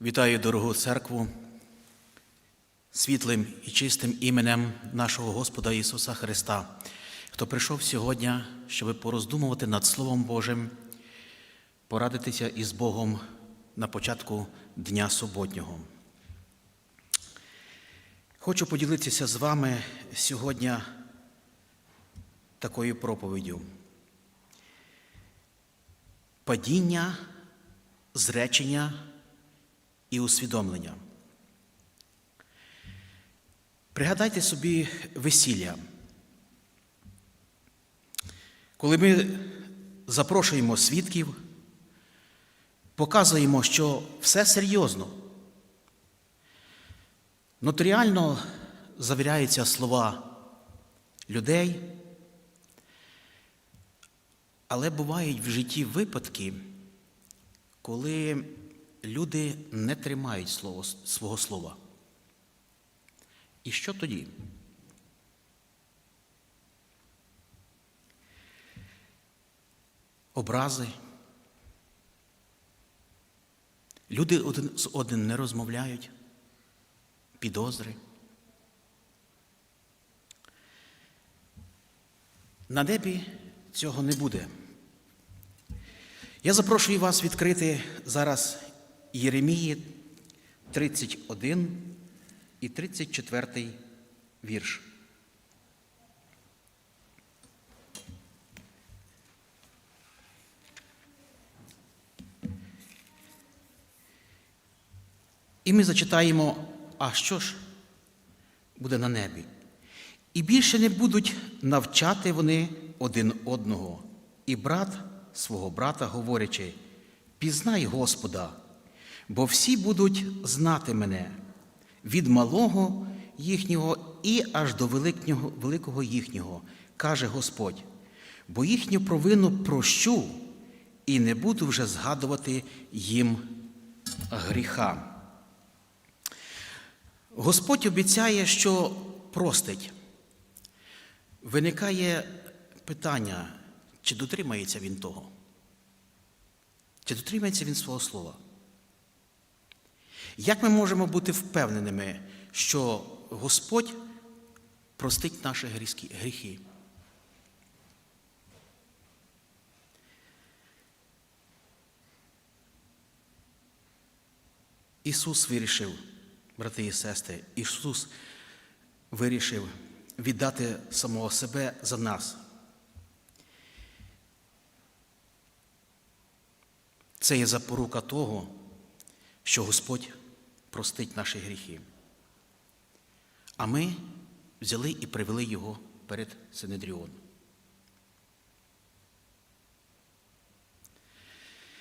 Вітаю дорогу церкву світлим і чистим іменем нашого Господа Ісуса Христа, хто прийшов сьогодні, щоб пороздумувати над Словом Божим, порадитися із Богом на початку Дня Суботнього. Хочу поділитися з вами сьогодні такою проповіддю. Падіння, зречення і усвідомлення. Пригадайте собі весілля. Коли ми запрошуємо свідків, показуємо, що все серйозно. Нотаріально завіряються слова людей, але бувають в житті випадки, коли люди не тримають слово, свого слова. І що тоді? Образи. Люди один з одним не розмовляють, підозри. На небі цього не буде. Я запрошую вас відкрити зараз Єремії 31 і 34 вірш. І ми зачитаємо, а що ж буде на небі? І більше не будуть навчати вони один одного, і брат свого брата, говорячи, пізнай Господа, бо всі будуть знати мене від малого їхнього і аж до великого, їхнього, каже Господь, бо їхню провину прощу і не буду вже згадувати їм гріха. Господь обіцяє, що простить. Виникає питання, чи дотримається він того? Чи дотримається він свого слова? Як ми можемо бути впевненими, що Господь простить наші гріхи? Ісус вирішив, брати і сестри, Ісус вирішив віддати самого себе за нас. Це є запорука того, що Господь простить наші гріхи. А ми взяли і привели його перед Синедріон.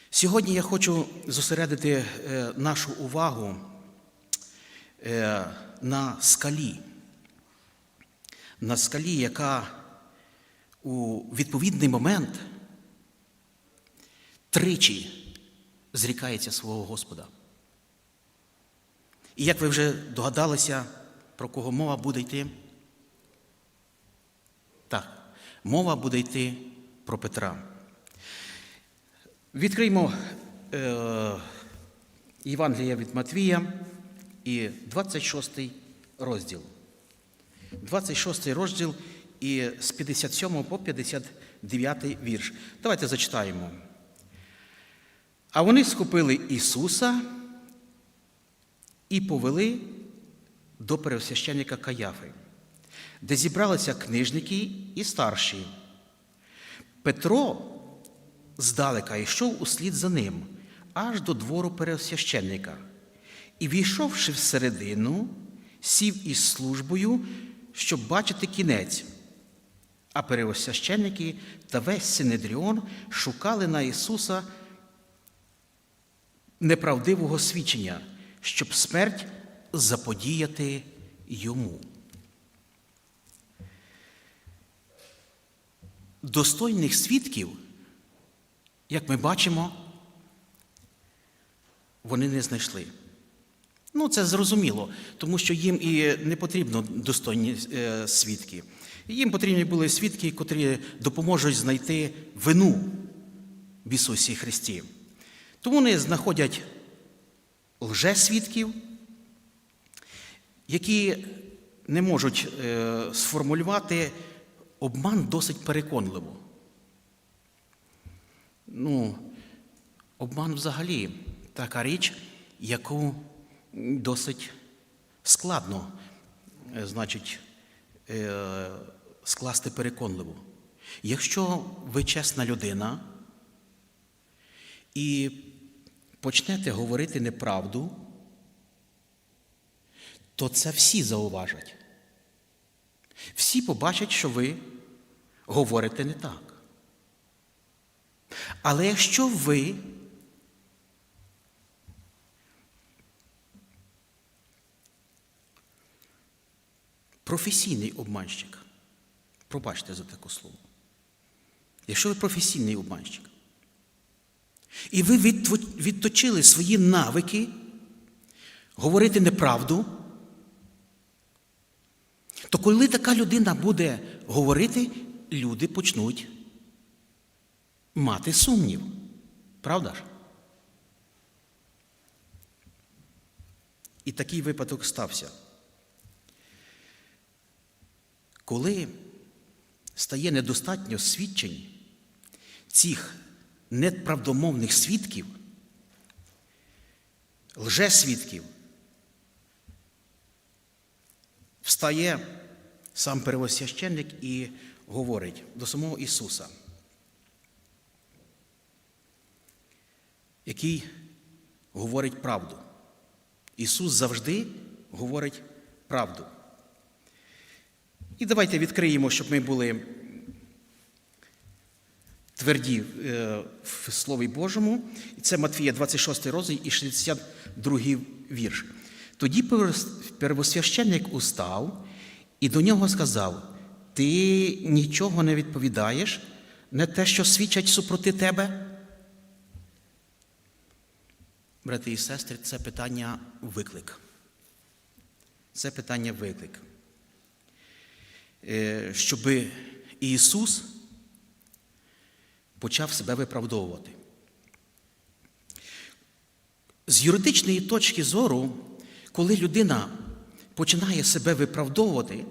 Сьогодні я хочу зосередити нашу увагу на скалі, на скалі, яка у відповідний момент тричі зрікається свого Господа. І як ви вже догадалися, про кого мова буде йти? Так, мова буде йти про Петра. Відкриймо е, Євангелія від Матвія і 26 розділ. 26 розділ і з 57 по 59 вірш. Давайте зачитаємо. А вони схопили Ісуса і повели до пересвященника Каяфи, де зібралися книжники і старші. Петро здалека йшов услід за ним, аж до двору пересвященника, і, війшовши всередину, сів із службою, щоб бачити кінець. А пересвященники та весь Синедріон шукали на Ісуса неправдивого свідчення, щоб смерть заподіяти йому. Достойних свідків, як ми бачимо, вони не знайшли. Ну, це зрозуміло, тому що їм і не потрібно достойні е, свідки. Їм потрібні були свідки, котрі допоможуть знайти вину в Ісусі Христі. Тому вони знаходять лжесвідків, які не можуть е, сформулювати обман досить переконливо. Ну, обман взагалі така річ, яку досить складно, е, значить, е, скласти переконливо. Якщо ви чесна людина і почнете говорити неправду, то це всі зауважать. Всі побачать, що ви говорите не так. Але якщо ви професійний обманщик, пробачте за таке слово. Якщо ви професійний обманщик, і ви відточили свої навики говорити неправду, то коли така людина буде говорити, люди почнуть мати сумнів. Правда ж? І такий випадок стався. Коли стає недостатньо свідчень цих неправдомовних свідків, лжесвідків, встає сам первосвященник і говорить до самого Ісуса, який говорить правду. Ісус завжди говорить правду. І давайте відкриємо, щоб ми були тверді е, в Слові Божому. Це Матвія 26 розділ і 62 вірш. Тоді первосвященник устав і до нього сказав: Ти нічого не відповідаєш, не те, що свідчать супроти тебе. Брати і сестри, це питання виклик. Це питання виклик. Е, Щоб Ісус почав себе виправдовувати. З юридичної точки зору, коли людина починає себе виправдовувати,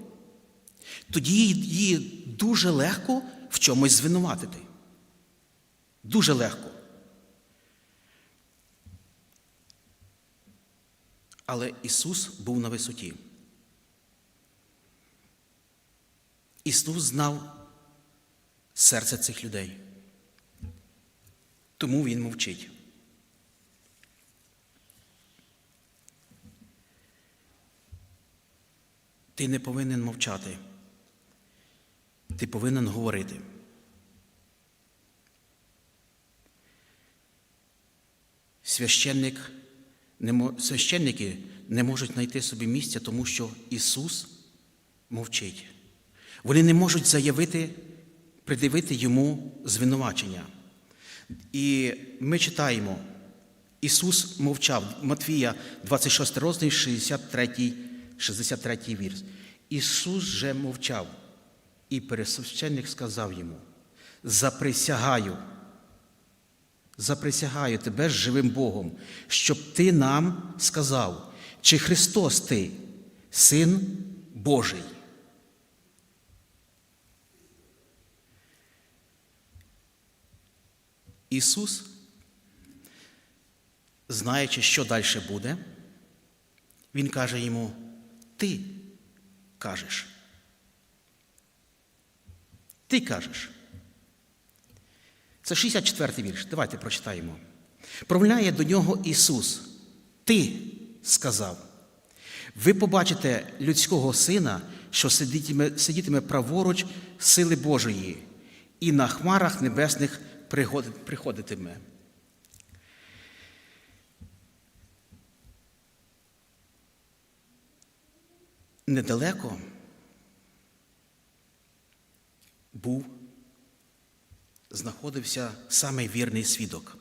тоді її дуже легко в чомусь звинуватити. Дуже легко. Але Ісус був на висоті. Ісус знав серце цих людей. Тому Він мовчить. Ти не повинен мовчати. Ти повинен говорити. Священник, не священники не можуть знайти собі місця, тому що Ісус мовчить. Вони не можуть заявити, придивити йому звинувачення. І ми читаємо, Ісус мовчав, Матвія 26 розділ, 63, 63 вірш. Ісус же мовчав, і пересвященник сказав йому: Заприсягаю, заприсягаю тебе з живим Богом, щоб ти нам сказав, чи Христос ти, Син Божий. Ісус, знаючи, що далі буде, Він каже йому, ти кажеш. Ти кажеш. Це 64-й вірш. Давайте прочитаємо. Промовляє до нього Ісус. Ти сказав. Ви побачите людського сина, що сидітиме, сидітиме праворуч сили Божої, і на хмарах небесних приходитиме. Недалеко був, знаходився самий вірний свідок,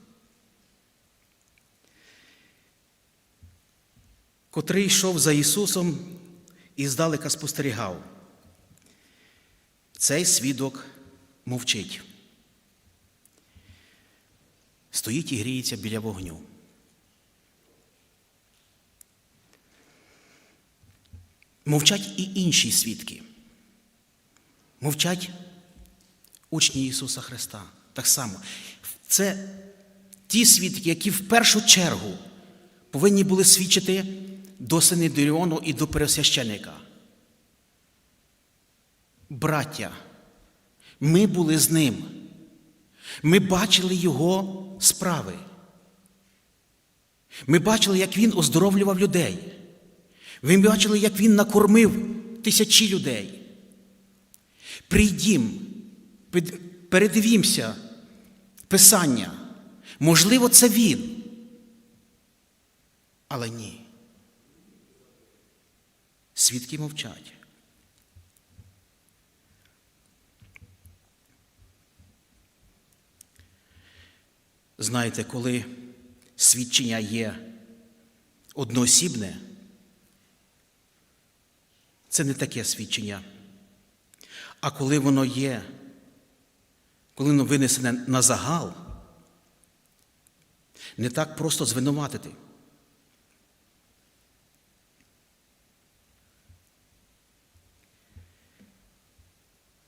котрий йшов за Ісусом і здалека спостерігав. Цей свідок мовчить стоїть і гріється біля вогню. Мовчать і інші свідки. Мовчать учні Ісуса Христа. Так само. Це ті свідки, які в першу чергу повинні були свідчити до Синедріону і до пересвященника. Браття, ми були з ним. Ми бачили Його справи. Ми бачили, як він оздоровлював людей. Ми бачили, як він накормив тисячі людей. Прийдім, передивімося Писання. Можливо, це він. Але ні. Свідки мовчать. Знаєте, коли свідчення є одноосібне, це не таке свідчення. А коли воно є, коли воно винесене на загал, не так просто звинуватити.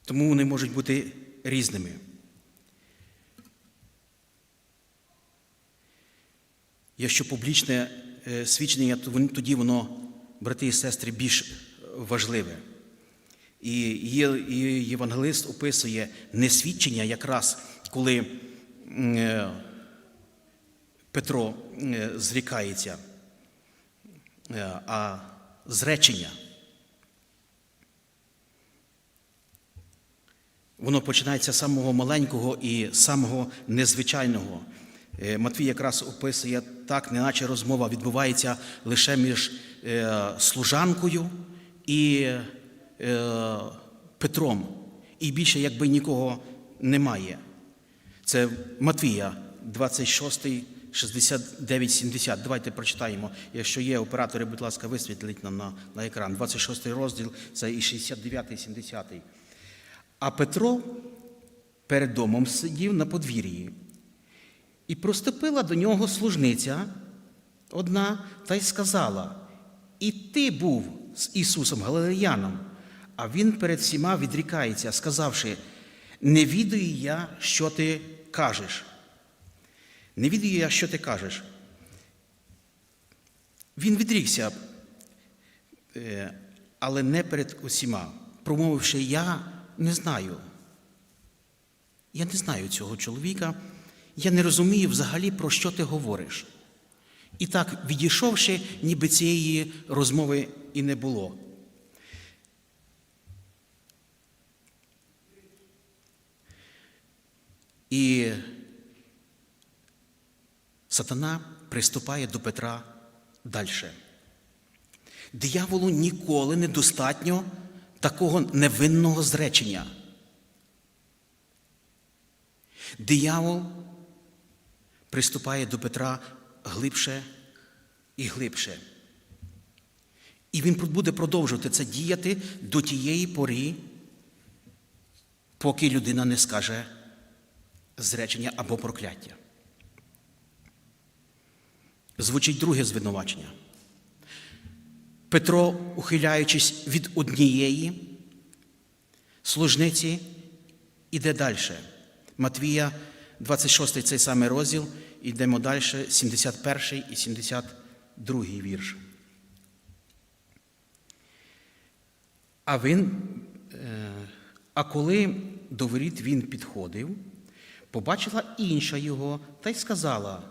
Тому вони можуть бути різними. Якщо публічне е, свідчення, то тоді воно, брати і сестри, більш важливе. І євангелист описує не свідчення, якраз коли е, Петро е, зрікається, а зречення. Воно починається з самого маленького і самого незвичайного. Е, Матвій якраз описує так, неначе розмова відбувається лише між е, служанкою і е, Петром. І більше якби нікого немає. Це Матвія 26, 69, 70. Давайте прочитаємо. Якщо є оператори, будь ласка, висвітліть нам на, на екран. 26 розділ, це і 69, 70. А Петро перед домом сидів на подвір'ї, і проступила до нього служниця одна та й сказала: І ти був з Ісусом Галилеяном. А він перед всіма відрікається, сказавши: Не відаю я, що ти кажеш. Не відаю я, що ти кажеш. Він відрікся, е, але не перед усіма, промовивши, я не знаю. Я не знаю цього чоловіка, я не розумію взагалі, про що ти говориш. І так, відійшовши, ніби цієї розмови і не було. І сатана приступає до Петра далі. Дияволу ніколи не достатньо такого невинного зречення. Диявол приступає до Петра глибше і глибше. І він буде продовжувати це діяти до тієї пори, поки людина не скаже зречення або прокляття. Звучить друге звинувачення. Петро, ухиляючись від однієї служниці, іде далі. Матвія, 26 цей самий розділ, йдемо далі, 71 і 72 вірш. А він, е, а коли до воріт він підходив, побачила інша його та й сказала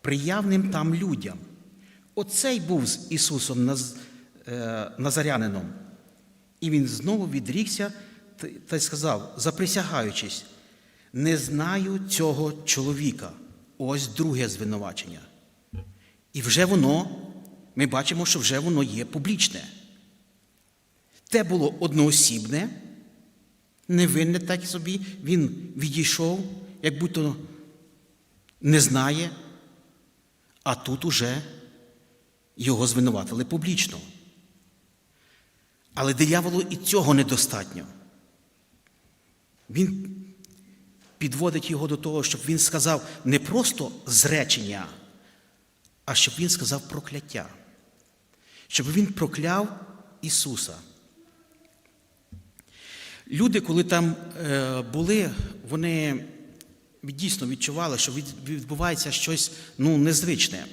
приявним там людям. Оцей був з Ісусом е, Назарянином. І він знову відрікся та й сказав, заприсягаючись, не знаю цього чоловіка. Ось друге звинувачення. І вже воно, ми бачимо, що вже воно є публічне. Те було одноосібне, невинне так собі, він відійшов, як будто не знає, а тут уже його звинуватили публічно. Але дияволу і цього недостатньо. Він підводить його до того, щоб він сказав не просто зречення, а щоб він сказав прокляття. Щоб він прокляв Ісуса. Люди, коли там е, були, вони дійсно відчували, що відбувається щось ну, незвичне.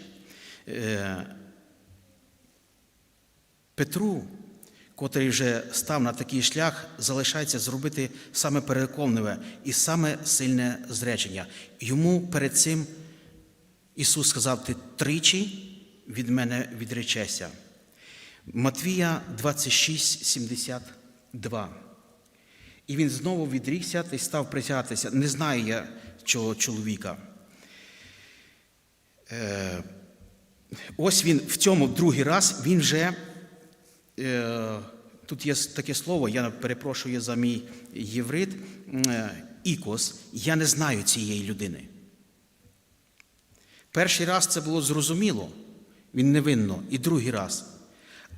Е, Петру, котрий вже став на такий шлях, залишається зробити саме переконливе і саме сильне зречення. Йому перед цим Ісус сказав: Ти тричі від мене відречешся. Матвія 26, 72. І він знову відрікся та й став присягатися. Не знаю я цього чоловіка. Е, ось він в цьому другий раз він вже. Е, тут є таке слово, я перепрошую за мій єврит, е, ікос. Я не знаю цієї людини. Перший раз це було зрозуміло, він невинно, і другий раз.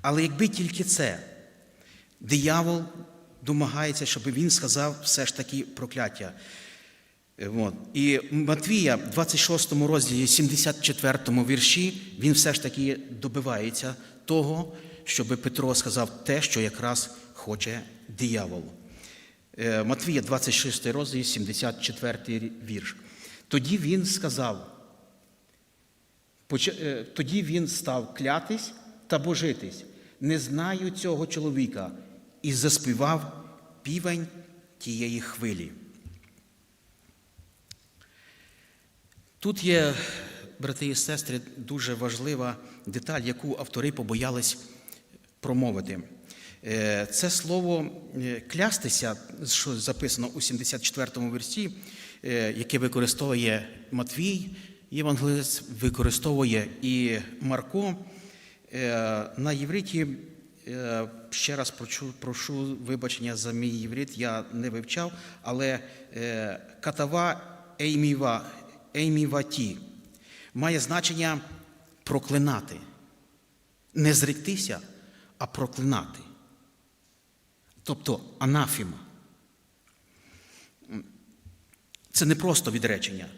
Але якби тільки це, диявол домагається, щоб він сказав все ж таки прокляття. Е, От. І Матвія в 26 розділі, 74 вірші, він все ж таки добивається того, щоб Петро сказав те, що якраз хоче диявол. Е, Матвія 26 розділ, 74 вірш. Тоді він сказав, е, Тоді він став клятись та божитись. Не знаю цього чоловіка, і заспівав півень тієї хвилі. Тут є, брати і сестри, дуже важлива деталь, яку автори побоялись промовити. Е, Це слово е, клястися, що записано у 74-му вірсі, е, яке використовує Матвій, Євангелист, використовує і Марко. На євриті, ще раз прошу, прошу вибачення за мій єврит, я не вивчав, але катава ейміва, ейміваті має значення проклинати. Не зректися, а проклинати. Тобто анафіма. Це не просто відречення,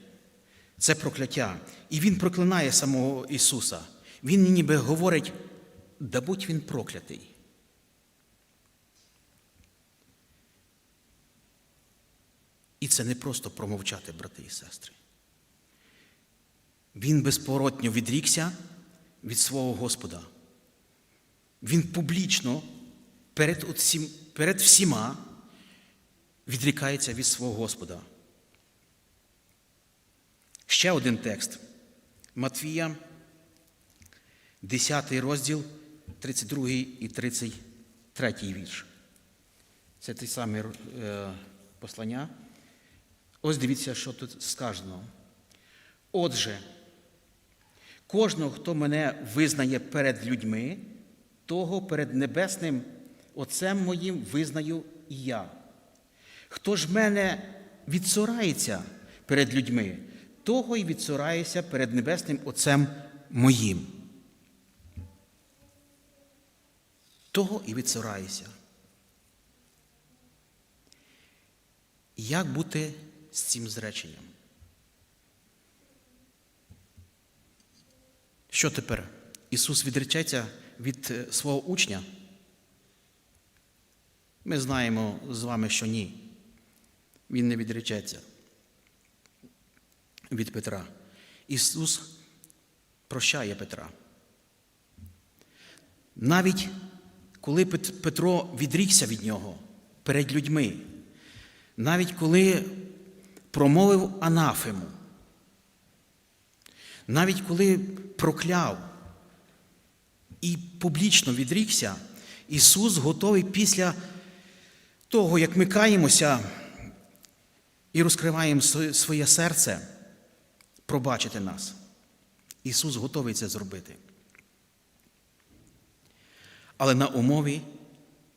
це прокляття. І він проклинає самого Ісуса. Він ніби говорить, да будь він проклятий. І це не просто промовчати, брати і сестри. Він безповоротньо відрікся від свого Господа. Він публічно перед, усім, перед всіма відрікається від свого Господа. Ще один текст. Матвія, 10 розділ, 32 і 33 вірш. Це ті самі е, послання. Ось дивіться, що тут сказано. Отже, кожного, хто мене визнає перед людьми, того перед небесним Отцем моїм визнаю і я. Хто ж мене відсорається перед людьми, того й відсораюся перед небесним Отцем моїм. Того і відсораюся. Як бути з цим зреченням? Що тепер? Ісус відречеться від е, свого учня? Ми знаємо з вами, що ні. Він не відречеться від Петра. Ісус прощає Петра. Навіть коли Петро відрікся від нього перед людьми, навіть коли промовив анафему, навіть коли прокляв і публічно відрікся, Ісус готовий після того, як ми каємося і розкриваємо своє- серце, пробачити нас. Ісус готовий це зробити. Але на умові,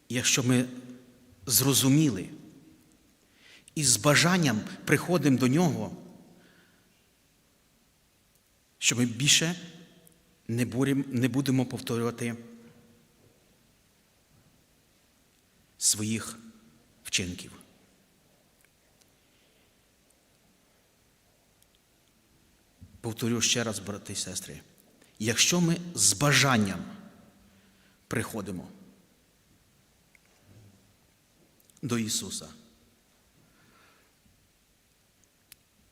якщо ми зрозуміли і з бажанням приходимо до Нього, що ми більше не будемо, повторювати своїх вчинків. Повторю ще раз, брати і сестри, якщо ми з бажанням приходимо, до Ісуса.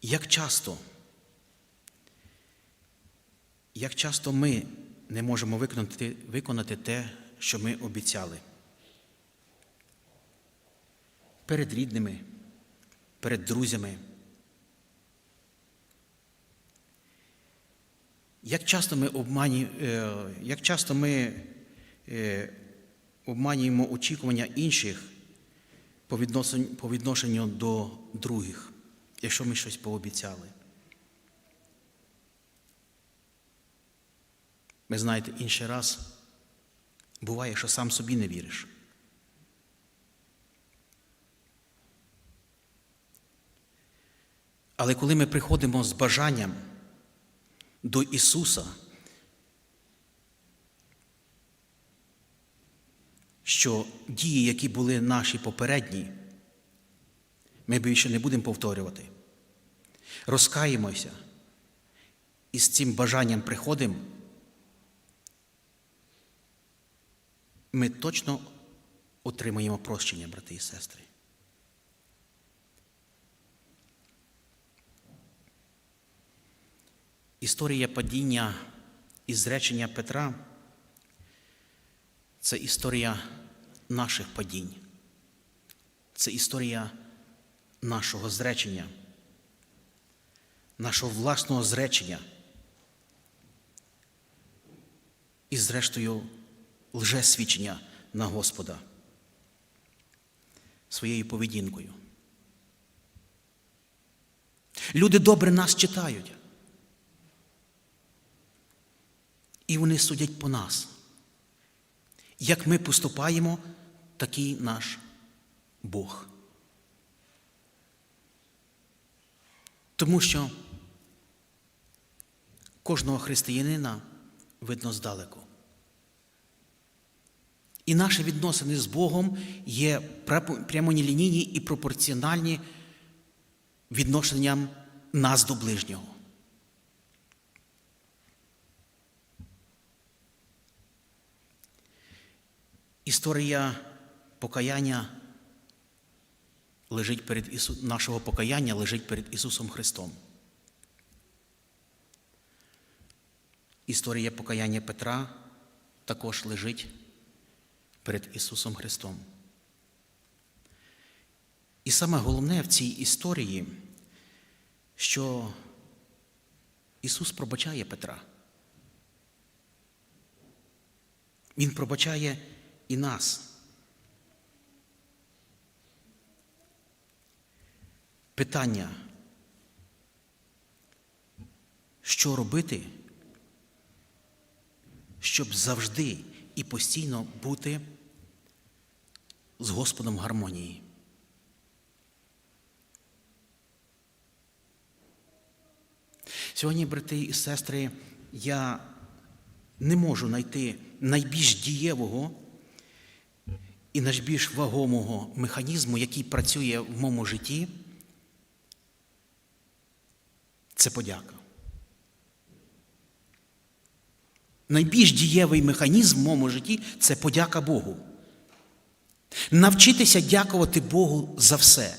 Як часто, як часто ми не можемо виконати, виконати те, що ми обіцяли перед рідними, перед друзями. Як часто ми обмані, е, як часто ми е, обманюємо очікування інших по відношенню до других, якщо ми щось пообіцяли. Ви знаєте, інший раз буває, що сам собі не віриш. Але коли ми приходимо з бажанням до Ісуса, що дії, які були наші попередні, ми більше не будемо повторювати. Розкаємося і з цим бажанням приходимо, ми точно отримаємо прощення, брати і сестри. Історія падіння і зречення Петра це історія наших падінь, це історія нашого зречення, нашого власного зречення і, зрештою, лжесвідчення на Господа своєю поведінкою. Люди добре нас читають. І вони судять по нас. Як ми поступаємо, такий наш Бог. Тому що кожного християнина видно здалеку. І наші відносини з Богом є прямолінійні і пропорціональні відношенням нас до ближнього. Історія покаяння лежить перед Ісу... нашого покаяння лежить перед Ісусом Христом. Історія покаяння Петра також лежить перед Ісусом Христом. І саме головне в цій історії, що Ісус пробачає Петра. Він пробачає і нас. Питання, що робити, щоб завжди і постійно бути з Господом гармонії. Сьогодні, брати і сестри, я не можу знайти найбільш дієвого і найбільш вагомого механізму, який працює в моєму житті, це подяка. Найбільш дієвий механізм в моєму житті це подяка Богу. Навчитися дякувати Богу за все.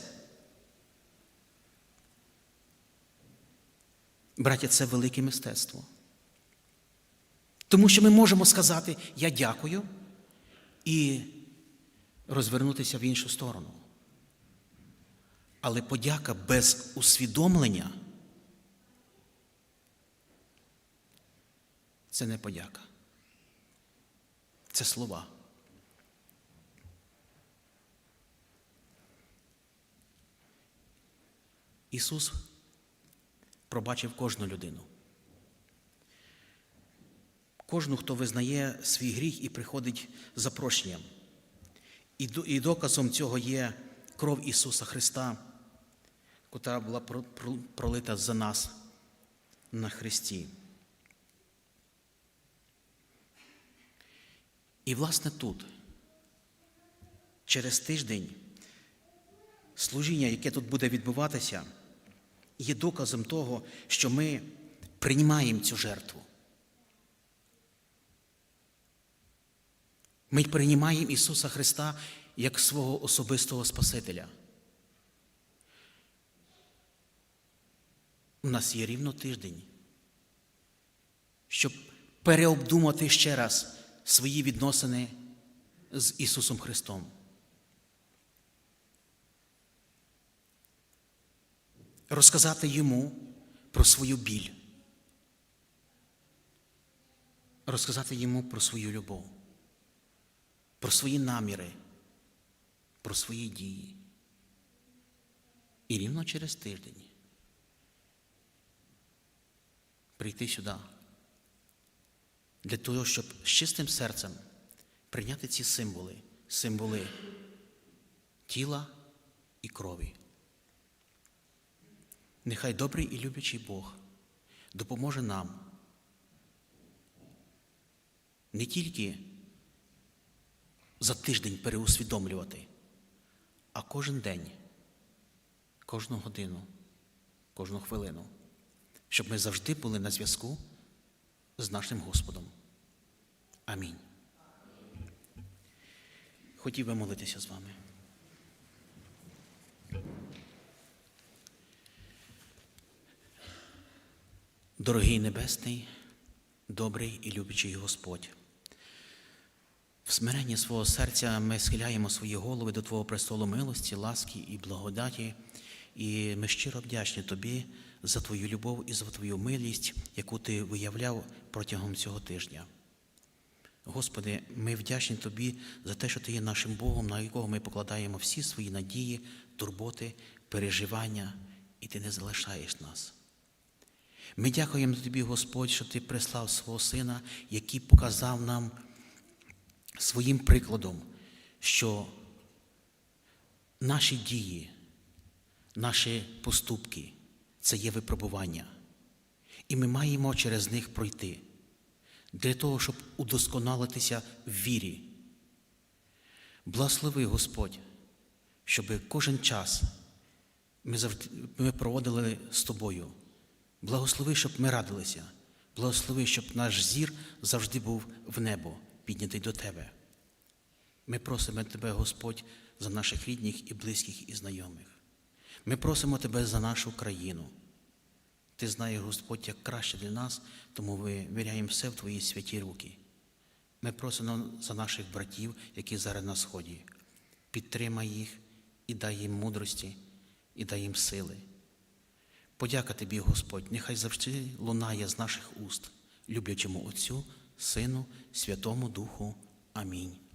Браття, це велике мистецтво. Тому що ми можемо сказати Я дякую і розвернутися в іншу сторону. Але подяка без усвідомлення це не подяка. Це слова. Ісус пробачив кожну людину. Кожну, хто визнає свій гріх і приходить за прощенням. І доказом цього є кров Ісуса Христа, яка була пролита за нас на Христі. І, власне, тут, через тиждень, служіння, яке тут буде відбуватися, є доказом того, що ми приймаємо цю жертву. Ми приймаємо Ісуса Христа як свого особистого Спасителя. У нас є рівно тиждень, щоб переобдумати ще раз свої відносини з Ісусом Христом. Розказати йому про свою біль, розказати йому про свою любов, про свої наміри, про свої дії. І рівно через тиждень прийти сюди для того, щоб з чистим серцем прийняти ці символи, символи тіла і крові. Нехай добрий і люблячий Бог допоможе нам не тільки за тиждень переусвідомлювати, а кожен день, кожну годину, кожну хвилину, щоб ми завжди були на зв'язку з нашим Господом. Амінь. Хотів би молитися з вами. Дорогий Небесний, добрий і любячий Господь. В смиренні свого серця ми схиляємо свої голови до Твого престолу милості, ласки і благодаті, і ми щиро вдячні Тобі за Твою любов і за Твою милість, яку Ти виявляв протягом цього тижня. Господи, ми вдячні Тобі за те, що Ти є нашим Богом, на якого ми покладаємо всі свої надії, турботи, переживання, і Ти не залишаєш нас. Ми дякуємо Тобі, Господь, що Ти прислав свого Сина, який показав нам своїм прикладом, що наші дії, наші поступки це є випробування. І ми маємо через них пройти для того, щоб удосконалитися в вірі. Благослови Господь, щоб кожен час ми, проводили з тобою. Благослови, щоб ми радилися. Благослови, щоб наш зір завжди був в небо, піднятий до Тебе. Ми просимо Тебе, Господь, за наших рідних і близьких і знайомих. Ми просимо Тебе за нашу країну. Ти знаєш, Господь, як краще для нас, тому ми віряємо все в Твої святі руки. Ми просимо за наших братів, які зараз на сході. Підтримай їх і дай їм мудрості, і дай їм сили. Подяка тобі, Господь, нехай завжди лунає з наших уст, люблячому Отцю, Сину, Святому Духу. Амінь.